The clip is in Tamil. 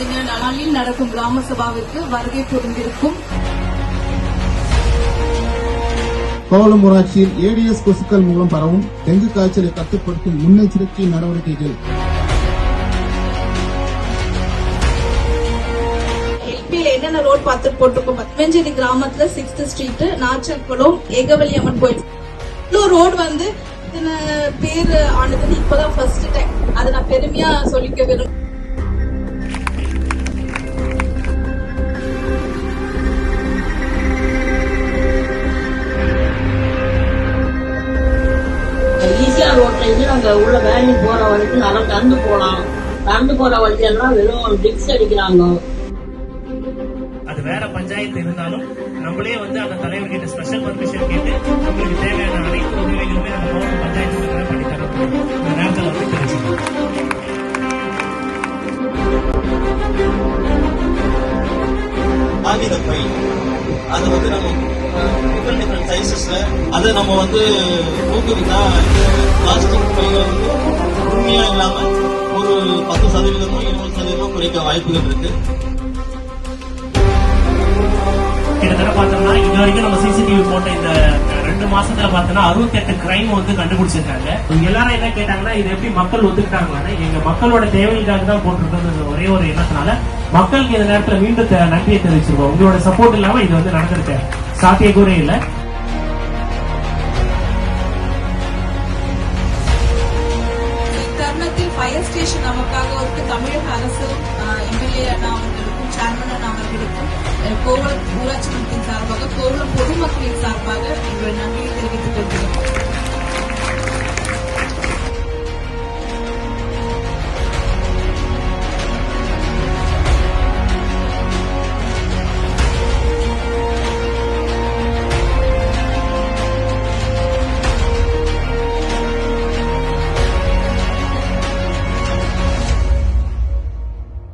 தின நாளில் நடக்கும் கிராம சபாவிற்கு வருகை புரிந்திருக்கும். கோவளம் ஊராட்சியில் ஏடிஎஸ் கொசுக்கள் மூலம் பரவும் டெங்கு காய்ச்சலை கட்டுப்படுத்தும் முன்னெச்சரிக்கை நடவடிக்கைகள். எல்பியில என்னென்ன ரோட் பார்த்து போட்டிருக்கோம்? பத்மஞ்சேரி கிராமத்துல சிக்ஸ்த் ஸ்ட்ரீட் நாச்சக்குளம் ஏகவல்லி அம்மன் கோயில். இவ்வளோ ரோடு வந்து இத்தனை பேர் ஆனதுன்னு இப்பதான் ஃபர்ஸ்ட் டைம் அதை நான் பெருமையா சொல்லிக்க விரும்புறேன். அங்க உள்ள வேலி போற வரைக்கும் நல்லா நடந்து போலாம். நடந்து போற வழியெல்லாம் வெறும் டிக்ஸ் அடிக்கிறாங்க. அது வேற பஞ்சாயத்து இருந்தாலும் நம்மளே வந்து அந்த தலைவர்கிட்ட ஸ்பெஷல் பர்மிஷன் கேட்டு நம்மளுக்கு தேவையான அனைத்து உதவிகளுமே நம்ம கவர்மெண்ட் பஞ்சாயத்து பண்ணி இந்த நேரத்தில் வந்து தெரிஞ்சுக்கணும் காகித பை. அது வந்து நம்ம டிஃப்ரெண்ட் டிஃப்ரெண்ட் சைசஸ்ல அதை நம்ம வந்து ஊக்குவித்தா பிளாஸ்டிக் பைகளை வந்து உண்மையா இல்லாம ஒரு பத்து சதவீதமோ இருபது சதவீதமோ குறைக்க வாய்ப்புகள் இருக்கு. கிட்டத்தட்ட பார்த்தோம்னா இது வரைக்கும் நம்ம சிசிடிவி போட்ட இந்த ரெண்டு மாசத்துல பார்த்தோம்னா அறுபத்தெட்டு கிரைம் வந்து கண்டுபிடிச்சிருக்காங்க. எல்லாரும் என்ன கேட்டாங்கன்னா இது எப்படி மக்கள் ஒத்துக்கிட்டாங்கன்னா எங்க மக்களோட தேவைக்காக தான் போட்டிருக்கிறது ஒரே ஒரு எண்ணத்தினால மக்களுக்கு இந்த நேரத்துல மீண்டும் நன்றியை தெரிவிச்சிருக்கோம். உங்களோட சப்போர்ட் இல்லாம இது வந்து நடந்திருக்க. சாத்தியக்கூறே இல்லை. இத்தருணத்தில் ஃபயர் ஸ்டேஷன் நமக்காக ஒரு தமிழக அரசு எம்எல்ஏ அண்ணா அவர்களுக்கும் சேர்மன் அண்ணா அவர்களுக்கும் கோவளம் ஊராட்சி மன்றத்தின் சார்பாக கோவளம் பொதுமக்களின் சார்பாக